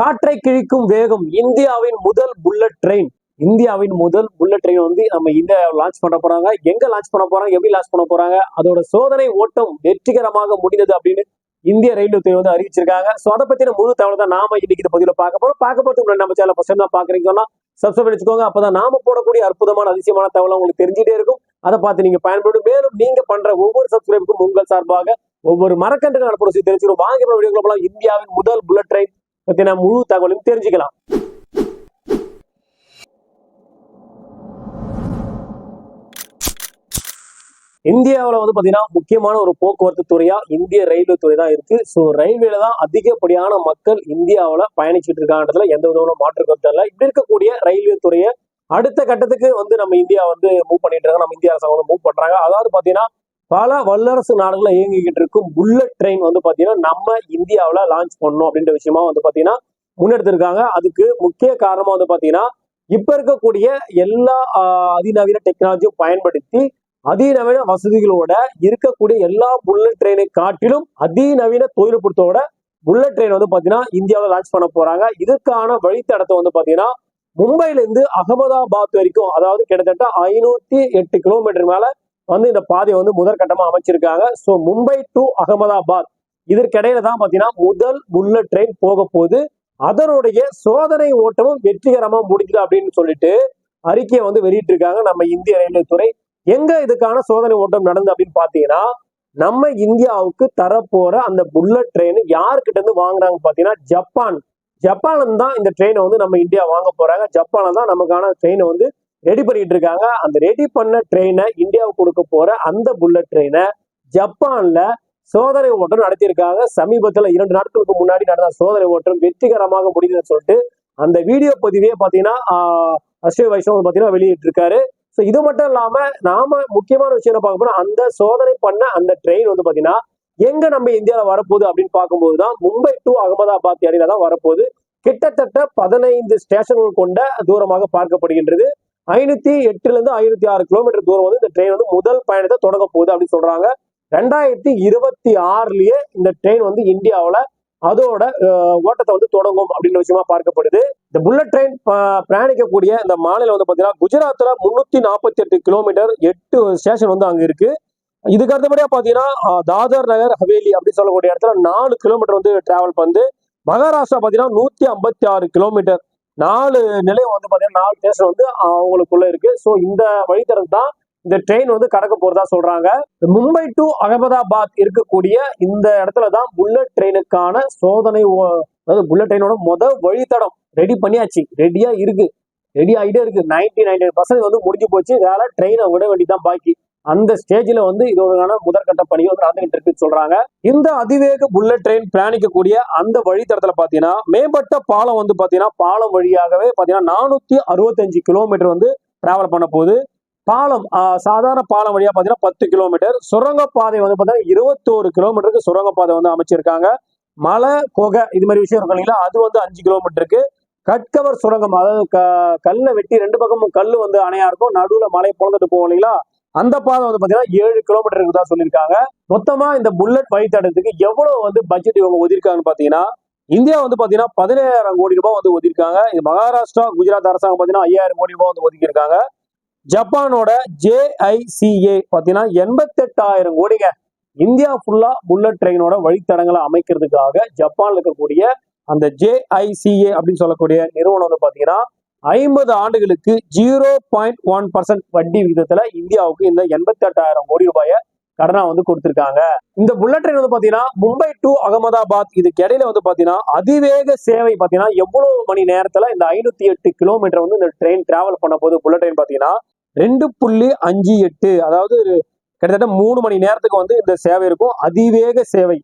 காற்றை கிழிக்கும் வேகம் இந்தியாவின் முதல் புல்லட் ட்ரெயின் இந்தியாவின் முதல் புல்லட் ட்ரெயின் வந்து நம்ம இந்தியாவில் லான்ச் பண்ண போறாங்க. எங்க லான்ச் பண்ண போறாங்க? எப்படி லான்ச் பண்ண போறாங்க? அதோட சோதனை ஓட்டம் வெற்றிகரமாக முடிந்தது அப்படின்னு இந்திய ரயில்வே துறை வந்து அறிவிச்சிருக்காங்க. ஸோ அதை பத்தின முழு தகவல் தான் நாம இன்னைக்கு இந்த பதிவில் பார்க்க போறோம். பார்க்க போறதுக்கு முன்னாடி நம்ம சேனல் ஃபர்ஸ்ட் தான் பாக்குறீங்க சொன்னா சப்ஸ்கிரைப் வச்சுக்கோங்க அப்பதான் நாம போடக்கூடிய அற்புதமான அதிசயமான தகவல் உங்களுக்கு தெரிஞ்சுட்டே இருக்கும். அதை பார்த்து நீங்க பயன்படும். மேலும் நீங்க பண்ற ஒவ்வொரு சப்ஸ்கிரைபுக்கும் உங்கள் சார்பாக ஒவ்வொரு மரக்கன்றுகள் அனுப்புறது தெரிஞ்சுக்கணும் வாங்கி வீடியோ போலாம். இந்தியாவின் முதல் புல்லட் ட்ரெயின் பத்தின முழு தகவலையும் தெரிஞ்சுக்கலாம். இந்தியாவில் வந்து பார்த்தீங்கன்னா முக்கியமான ஒரு போக்குவரத்து துறையா இந்திய ரயில்வே துறை தான் இருக்கு. ஸோ ரயில்வேல தான் அதிகப்படியான மக்கள் இந்தியாவில் பயணிச்சுட்டு இருக்கான்றதுல எந்த விதமான மாற்று கருத்து இல்லை. இப்படி இருக்கக்கூடிய ரயில்வே துறையை அடுத்த கட்டத்துக்கு வந்து நம்ம இந்தியா வந்து மூவ் பண்ணிட்டு இருக்காங்க. நம்ம இந்திய அரசாங்கம் வந்து மூவ் பண்றாங்க. அதாவது பாத்தீங்கன்னா பல வல்லரசு நாடுகளில் இயங்கிக்கிட்டு இருக்கும் புல்லட் ட்ரெயின் வந்து பாத்தீங்கன்னா நம்ம இந்தியாவில் லான்ச் பண்ணணும் அப்படின்ற விஷயமா வந்து பாத்தீங்கன்னா முன்னெடுத்திருக்காங்க. அதுக்கு முக்கிய காரணமா வந்து பாத்தீங்கன்னா இப்ப இருக்கக்கூடிய எல்லா அதிநவீன டெக்னாலஜியும் பயன்படுத்தி அதிநவீன வசதிகளோட இருக்கக்கூடிய எல்லா புல்லட் ட்ரெயினை காட்டிலும் அதிநவீன தொழில்நுட்பத்தோட புல்லட் ட்ரெயின் வந்து பாத்தீங்கன்னா இந்தியாவில் லான்ச் பண்ண போறாங்க. இதற்கான வழித்தடத்தை வந்து பாத்தீங்கன்னா மும்பைல இருந்து அகமதாபாத் வரைக்கும் அதாவது கிட்டத்தட்ட ஐநூத்தி எட்டு கிலோமீட்டர் மேல வந்து இந்த பாதையை வந்து முதற்கட்டமா அமைச்சிருக்காங்க. ஸோ மும்பை டு அகமதாபாத் இதற்கிடையில தான் பாத்தீங்கன்னா முதல் புல்லட் ட்ரெயின் போக போகுது. அதனுடைய சோதனை ஓட்டமும் வெற்றிகரமா முடிஞ்சுது அப்படின்னு சொல்லிட்டு அறிக்கையை வந்து வெளியிட்டிருக்காங்க நம்ம இந்திய ரயில்வே துறை. எங்க இதுக்கான சோதனை ஓட்டம் நடந்து அப்படின்னு பாத்தீங்கன்னா நம்ம இந்தியாவுக்கு தரப்போற அந்த புல்லட் ட்ரெயின் யாருக்கிட்ட இருந்து வாங்குறாங்க பாத்தீங்கன்னா ஜப்பான். ஜப்பான்ல தான் இந்த ட்ரெயினை வந்து நம்ம இந்தியா வாங்க போறாங்க. ஜப்பான்ல தான் நமக்கான ட்ரெயினை வந்து ரெடி பண்ணிட்டு இருக்காங்க. அந்த ரெடி பண்ண ட்ரெயினை இந்தியாவுக்கு கொடுக்க போற அந்த புல்லட் ட்ரெயினை ஜப்பான்ல சோதனை ஓட்டம் நடத்தியிருக்காங்க. சமீபத்துல இரண்டு நாட்களுக்கு முன்னாடி நடந்த சோதனை ஓட்டம் வெற்றிகரமாக முடிந்ததுன்னு சொல்லிட்டு அந்த வீடியோ பதிவே பாத்தீங்கன்னா ஆஹ், அஸ்வினி வைஷ்ணவ் பார்த்தீங்கன்னா வெளியிட்டிருக்காரு. ஸோ இது மட்டும் இல்லாம நாம முக்கியமான விஷயம் என்ன பார்க்க போனா அந்த சோதனை பண்ண அந்த ட்ரெயின் வந்து பாத்தீங்கன்னா எங்க நம்ம இந்தியாவில் வரப்போகுது அப்படின்னு பார்க்கும்போது தான் மும்பை டு அகமதாபாத் இடையில தான் வரப்போகுது. கிட்டத்தட்ட பதினைந்து ஸ்டேஷன்கள் கொண்ட தூரமாக பார்க்கப்படுகின்றது. ஐநூத்தி எட்டுல இருந்து ஐநூத்தி ஆறு கிலோமீட்டர் தூரம் வந்து இந்த ட்ரெயின் வந்து முதல் பயணத்தை தொடங்க போகுது அப்படின்னு சொல்றாங்க. ரெண்டாயிரத்தி இருபத்தி ஆறுலயே இந்த ட்ரெயின் வந்து இந்தியாவில் அதோட ஓட்டத்தை வந்து தொடங்கும் அப்படின்ற விஷயமா பார்க்கப்படுது. இந்த புல்லட் ட்ரெயின் பிரயாணிக்கக்கூடிய இந்த மாநிலம் வந்து பாத்தீங்கன்னா குஜராத்ல முன்னூத்தி நாற்பத்தி எட்டு கிலோமீட்டர் எட்டு ஸ்டேஷன் வந்து அங்க இருக்கு. இதுக்கு அடுத்தபடியா பாத்தீங்கன்னா தாதர் நகர் ஹவேலி அப்படின்னு சொல்லக்கூடிய இடத்துல நாலு கிலோமீட்டர் வந்து டிராவல் பண்ணுது. மகாராஷ்டிரா பாத்தீங்கன்னா நூத்தி ஐம்பத்தி ஆறு கிலோமீட்டர் நாலு நிலையம் வந்து பார்த்தீங்கன்னா நாலு ஸ்டேஷன் வந்து அவங்களுக்குள்ள இருக்கு. ஸோ இந்த வழித்தடம் தான் இந்த ட்ரெயின் வந்து கடக்க போறதா சொல்றாங்க. மும்பை டு அகமதாபாத் இருக்கக்கூடிய இந்த இடத்துல தான் புல்லட் ட்ரெயினுக்கான சோதனை அதாவது புல்லட் ட்ரெயினோட முத வழித்தடம் ரெடி பண்ணியாச்சு. ரெடியா இருக்கு. ரெடி ஆகிட்டே இருக்கு. நைன்டி நைன்டி பர்சன்ட் வந்து முடிஞ்சு போச்சு. வேலை ட்ரெயினை விட வேண்டிதான் பாக்கி. அந்த ஸ்டேஜ்ல வந்து இதோட முதற்கட்ட பணி வந்து நடந்துகிட்டு இருக்குன்னு சொல்றாங்க. இந்த அதிவேக புல்லட் ட்ரெயின் பிரயாணிக்கக்கூடிய அந்த வழித்தடத்துல பாத்தீங்கன்னா மேம்பட்ட பாலம் வந்து பாத்தீங்கன்னா பாலம் வழியாகவே பாத்தீங்கன்னா நானூத்தி அறுபத்தஞ்சு கிலோமீட்டர் வந்து டிராவல் பண்ண போகுது. பாலம் சாதாரண பாலம் வழியா பாத்தீங்கன்னா பத்து கிலோமீட்டர் சுரங்கப்பாதை வந்து பாத்தீங்கன்னா இருபத்தோரு கிலோமீட்டருக்கு சுரங்கப்பாதை வந்து அமைச்சிருக்காங்க. மலை கொகை இது மாதிரி விஷயம் இருக்கும் இல்லைங்களா? அது வந்து அஞ்சு கிலோமீட்டருக்கு கட்கவர் சுரங்கம் அதாவது க- கல்லை வெட்டி ரெண்டு பக்கமும் கல் வந்து அணையா இருக்கும். நடுவில் மலை பிறந்துட்டு போகும் இல்லைங்களா? அந்த பாதை வந்து பாத்தீங்கன்னா ஏழு கிலோமீட்டருக்கு தான் சொல்லியிருக்காங்க. மொத்தமா இந்த புல்லட் வழித்தடத்துக்கு எவ்வளவு வந்து பட்ஜெட் இவங்க ஒதுக்கிருக்காங்கன்னு பாத்தீங்கன்னா இந்தியா வந்து பாத்தீங்கன்னா பதினேழாயிரம் கோடி ரூபாய் வந்து ஒதுக்கிருக்காங்க இது மகாராஷ்டிரா குஜராத் அரசாங்கம் பாத்தீங்கன்னா ஐயாயிரம் கோடி ரூபாய் வந்து ஒதுக்கியிருக்காங்க. ஜப்பானோட ஜேஐசிஏ பாத்தீங்கன்னா எண்பத்தெட்டாயிரம் கோடிங்க. இந்தியா ஃபுல்லா புல்லட் ட்ரெயினோட வழித்தடங்களை அமைக்கிறதுக்காக ஜப்பான்ல இருக்கக்கூடிய அந்த ஜேஐசிஏ அப்படின்னு சொல்லக்கூடிய நிறுவனம் வந்து பாத்தீங்கன்னா ஐம்பது ஆண்டுகளுக்கு ஜீரோ பாயிண்ட் ஒன் பர்சன்ட் வட்டி விகிதத்துல இந்தியாவுக்கு இந்த எண்பத்தெட்டாயிரம் கோடி ரூபாயை கடனா வந்து கொடுத்திருக்காங்க. இந்த புல்லட் ட்ரெயின் வந்து பாத்தீங்கன்னா மும்பை டு அகமதாபாத் இதுக்கு இடையில வந்து பாத்தீங்கன்னா அதிவேக சேவை பாத்தீங்கன்னா எவ்வளவு மணி நேரத்துல இந்த ஐநூத்தி எட்டு கிலோமீட்டர் வந்து இந்த ட்ரெயின் டிராவல் பண்ண போது புல்லட் ட்ரெயின் பாத்தீங்கன்னா ரெண்டு புள்ளி அஞ்சு எட்டு அதாவது கிட்டத்தட்ட மூணு மணி நேரத்துக்கு வந்து இந்த சேவை இருக்கும். அதிவேக சேவை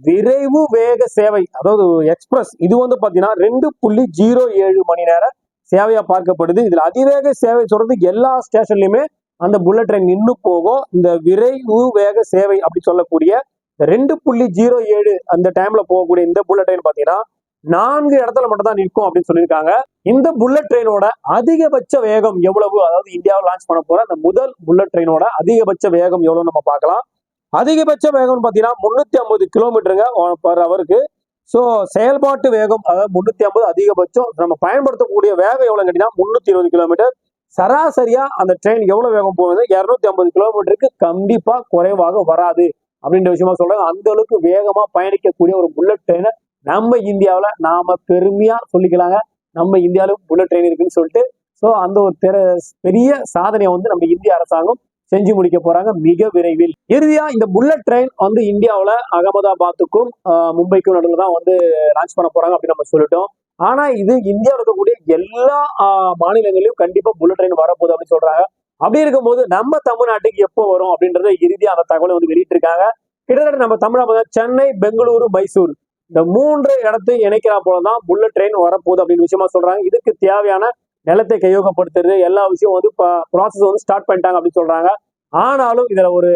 விரைவு வேக சேவை அதாவது எக்ஸ்பிரஸ் இது வந்து பாத்தீங்கன்னா ரெண்டு புள்ளி ஜீரோ ஏழு மணி நேரம் சேவையா பார்க்கப்படுது. இதுல அதிவேக சேவை சொல்றது எல்லா ஸ்டேஷன்லயுமே அந்த புல்லட் ட்ரெயின் நின்று போகும். இந்த விரைவு வேக சேவை அப்படி சொல்லக்கூடிய ரெண்டு புள்ளி ஜீரோ ஏழு அந்த டைம்ல போகக்கூடிய இந்த புல்லட் ட்ரெயின் பாத்தீங்கன்னா நான்கு இடத்துல மட்டும் தான் நிற்கும் அப்படின்னு சொல்லியிருக்காங்க. இந்த புல்லட் ட்ரெயினோட அதிகபட்ச வேகம் எவ்வளவு? அதாவது இந்தியாவில் லான்ச் பண்ண போற அந்த முதல் புல்லட் ட்ரெயினோட அதிகபட்ச வேகம் எவ்வளவு நம்ம பார்க்கலாம். அதிகபட்ச வேகம்னு பாத்தீங்கன்னா முன்னூத்தி ஐம்பது கிலோமீட்டருங்க பர் அவருக்கு ஸோ செயல்பாட்டு வேகம் அதாவது முன்னூத்தி ஐம்பது அதிகபட்சம் நம்ம பயன்படுத்தக்கூடிய வேகம் எவ்வளவு கேட்டீங்கன்னா முன்னூத்தி இருபது கிலோமீட்டர் சராசரியா அந்த ட்ரெயின் எவ்வளவு வேகம் போகுது இரநூத்தி ஐம்பது கிலோமீட்டருக்கு கண்டிப்பா குறைவாக வராது. அப்படின்ற விஷயமா சொல்றாங்க. அந்த அளவுக்கு வேகமா பயணிக்கக்கூடிய ஒரு புல்லட் ட்ரெயினை நம்ம இந்தியாவில் நாம பெருமையா சொல்லிக்கலாங்க. நம்ம இந்தியாவிலும் புல்லட் ட்ரெயின் இருக்குன்னு சொல்லிட்டு. ஸோ அந்த ஒரு பெரிய சாதனையை வந்து நம்ம இந்திய அரசாங்கம் செஞ்சு முடிக்க போறாங்க. மிக விரைவில். இறுதியா இந்த புல்லட் ட்ரெயின் வந்து இந்தியாவில் அகமதாபாத்துக்கும் மும்பைக்கும் நடுவில் தான் வந்து லான்ச் பண்ண போறாங்க அப்படின்னு நம்ம சொல்லிட்டோம். ஆனா இது இந்தியாவில் இருக்கக்கூடிய எல்லா ஆஹ், மாநிலங்களிலும் கண்டிப்பா புல்லட் ட்ரெயின் வரப்போகுது அப்படின்னு சொல்றாங்க. அப்படி இருக்கும்போது நம்ம தமிழ்நாட்டுக்கு எப்போ வரும் அப்படின்றத இறுதியா அந்த தகவலை வந்து வெளியிட்டிருக்காங்க. கிட்டத்தட்ட நம்ம தமிழ்நாடு சென்னை பெங்களூரு மைசூர். இந்த மூன்று இடத்தை இணைக்கிறா போலதான் புல்லட் ட்ரெயின் வரப்போகுது அப்படின்னு விஷயமா சொல்றாங்க. இதுக்கு தேவையான நிலத்தை கையோகப்படுத்துறது எல்லா விஷயம் வந்து ப்ராசஸ் வந்து ஸ்டார்ட் பண்ணிட்டாங்க அப்படின்னு சொல்றாங்க. ஆனாலும் இதுல ஒரு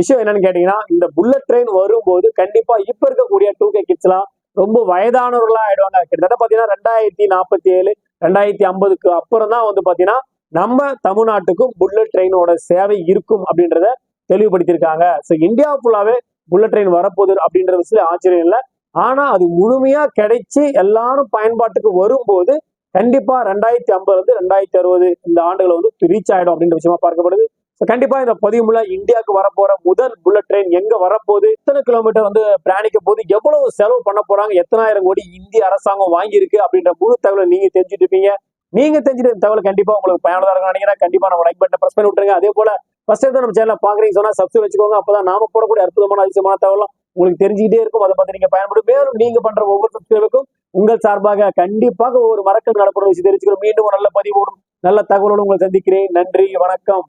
விஷயம் என்னன்னு கேட்டீங்கன்னா இந்த புல்லட் ட்ரெயின் வரும்போது கண்டிப்பா இப்ப இருக்கக்கூடிய டூ கே கிட்ஸ் எல்லாம் ரொம்ப வயதானவர்களா ஆயிடுவாங்க. கிட்டத்தட்ட பாத்தீங்கன்னா ரெண்டாயிரத்தி நாற்பத்தி ஏழு ரெண்டாயிரத்தி ஐம்பதுக்கு அப்புறம் தான் வந்து பாத்தீங்கன்னா நம்ம தமிழ்நாட்டுக்கும் புல்லட் ட்ரெயினோட சேவை இருக்கும் அப்படின்றத தெளிவுபடுத்தியிருக்காங்க. ஸோ இந்தியா ஃபுல்லாவே புல்லட் ட்ரெயின் வரப்போகுது அப்படின்ற விஷயம் ஆச்சரியம் இல்லை. ஆனா அது முழுமையா கிடைச்சு எல்லாரும் பயன்பாட்டுக்கு வரும்போது கண்டிப்பா ரெண்டாயிரத்தி ஐம்பதுல இருந்து ரெண்டாயிரத்தி அறுபது இந்த ஆண்டுகளை வந்து ரீச் ஆயிடும் அப்படின்ற விஷயமா பார்க்கப்படுது. கண்டிப்பா இந்த பதிவு மூலம் இந்தியாவுக்கு வரப்போற முதல் புல்லட் ட்ரெயின் எங்க வரப்போகுது? எத்தனை கிலோமீட்டர் வந்து பிரயாணிக்க போகுது? எவ்வளவு செலவு பண்ண போறாங்க? எத்தனாயிரம் கோடி இந்திய அரசாங்கம் வாங்கியிருக்கு? அப்படின்ற முழு தகவலை நீங்க தெரிஞ்சுட்டு இருப்பீங்க. நீங்க தெரிஞ்சுட்டு தகவல் கண்டிப்பா உங்களுக்கு பயனுள்ளதாக இருக்கும் நினைக்கிறேன். கண்டிப்பா நம்ம லைக் பட்டனை பிரஸ் பண்ணி விட்டுருங்க. அதே போல ஃபர்ஸ்ட் டைம் நம்ம சேனல் பாக்குறீங்க சொன்னா சப்ஸ்கிரைப் வச்சுக்கோங்க. அப்பதான் நாம போடக்கூடிய அற்புதமான அதிசயமான தகவல் உங்களுக்கு தெரிஞ்சுக்கிட்டே இருக்கும். அதை பத்தி நீங்க பயன்படும். மேலும் நீங்க பண்ற ஒவ்வொரு சப்ஸ்கிரைபுக்கும் உங்கள் சார்பாக கண்டிப்பாக ஒரு மறக்கல் நடப்படுற விஷயம் தெரிஞ்சுக்கிறோம். மீண்டும் ஒரு நல்ல பதிவோடும் நல்ல தகவலோடு உங்களை சந்திக்கிறேன். நன்றி. வணக்கம்.